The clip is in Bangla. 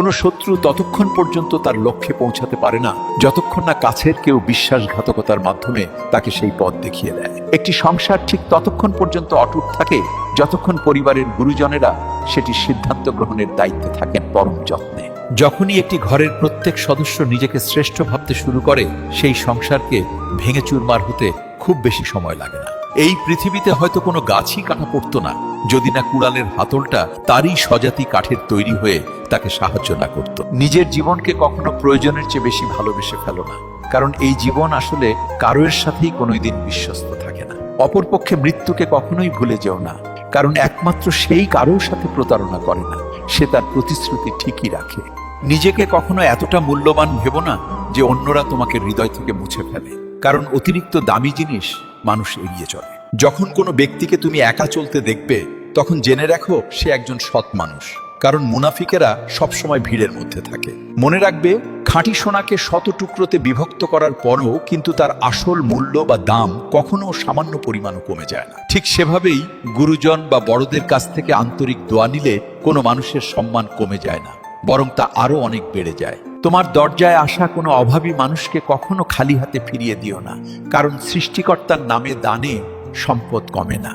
কোনো শত্রু ততক্ষণ পর্যন্ত তার লক্ষ্যে পৌঁছাতে পারে না, যতক্ষণ না কাছের কেউ বিশ্বাসঘাতকতার মাধ্যমে তাকে সেই পথ দেখিয়ে দেয়। একটি সংসার ঠিক ততক্ষণ পর্যন্ত অটুট থাকে, যতক্ষণ পরিবারের গুরুজনেরা সেটি সিদ্ধান্ত গ্রহণের দায়িত্বে থাকেন পরম যত্নে। যখনই একটি ঘরের প্রত্যেক সদস্য নিজেকে শ্রেষ্ঠ ভাবতে শুরু করে, সেই সংসারকে ভেঙে চুরমার হতে খুব বেশি সময় লাগে না। এই পৃথিবীতে হয়তো কোনো গাছই কাটা পড়তো না, যদি না কুড়ালের হাতলটা তারই স্বজাতি কাঠের তৈরি হয়ে তাকে সাহায্য না করত। নিজের জীবনকে কখনো প্রয়োজনের চেয়ে বেশি ভালোবেসে ফেলো না, কারণ এই জীবন আসলে কারোর সাথেই কোনোই দিন বিশ্বস্ত থাকে না। অপরপক্ষে মৃত্যুকে কখনোই ভুলে যেও না, কারণ একমাত্র সেই কারোর সাথে প্রতারণা করে না, সে তার প্রতিশ্রুতি ঠিকই রাখে। নিজেকে কখনো এতটা মূল্যবান ভেবো না যে অন্যরা তোমাকে হৃদয় থেকে মুছে ফেলে, কারণ অতিরিক্ত দামি জিনিস মানুষ এড়িয়ে চলে। যখন কোনো ব্যক্তিকে তুমি একা চলতে দেখবে, তখন জেনে রাখো সে একজন সৎ মানুষ। কারণ মুনাফিকেরা সবসময় ভিড়ের মধ্যে থাকে। মনে রাখবে, খাঁটি সোনাকে শত টুকরোতে বিভক্ত করার পরও কিন্তু তার আসল মূল্য বা দাম কখনো সামান্য পরিমাণও কমে যায় না। ঠিক সেভাবেই গুরুজন বা বড়দের কাছ থেকে আন্তরিক দোয়া নিলে কোনো মানুষের সম্মান কমে যায় না, বরং তা আরও অনেক বেড়ে যায়। তোমার দরজায় আসা কোনো অভাবী মানুষকে কখনো খালি হাতে ফিরিয়ে দিও না, কারণ সৃষ্টিকর্তার নামে দানে সম্পদ কমে না।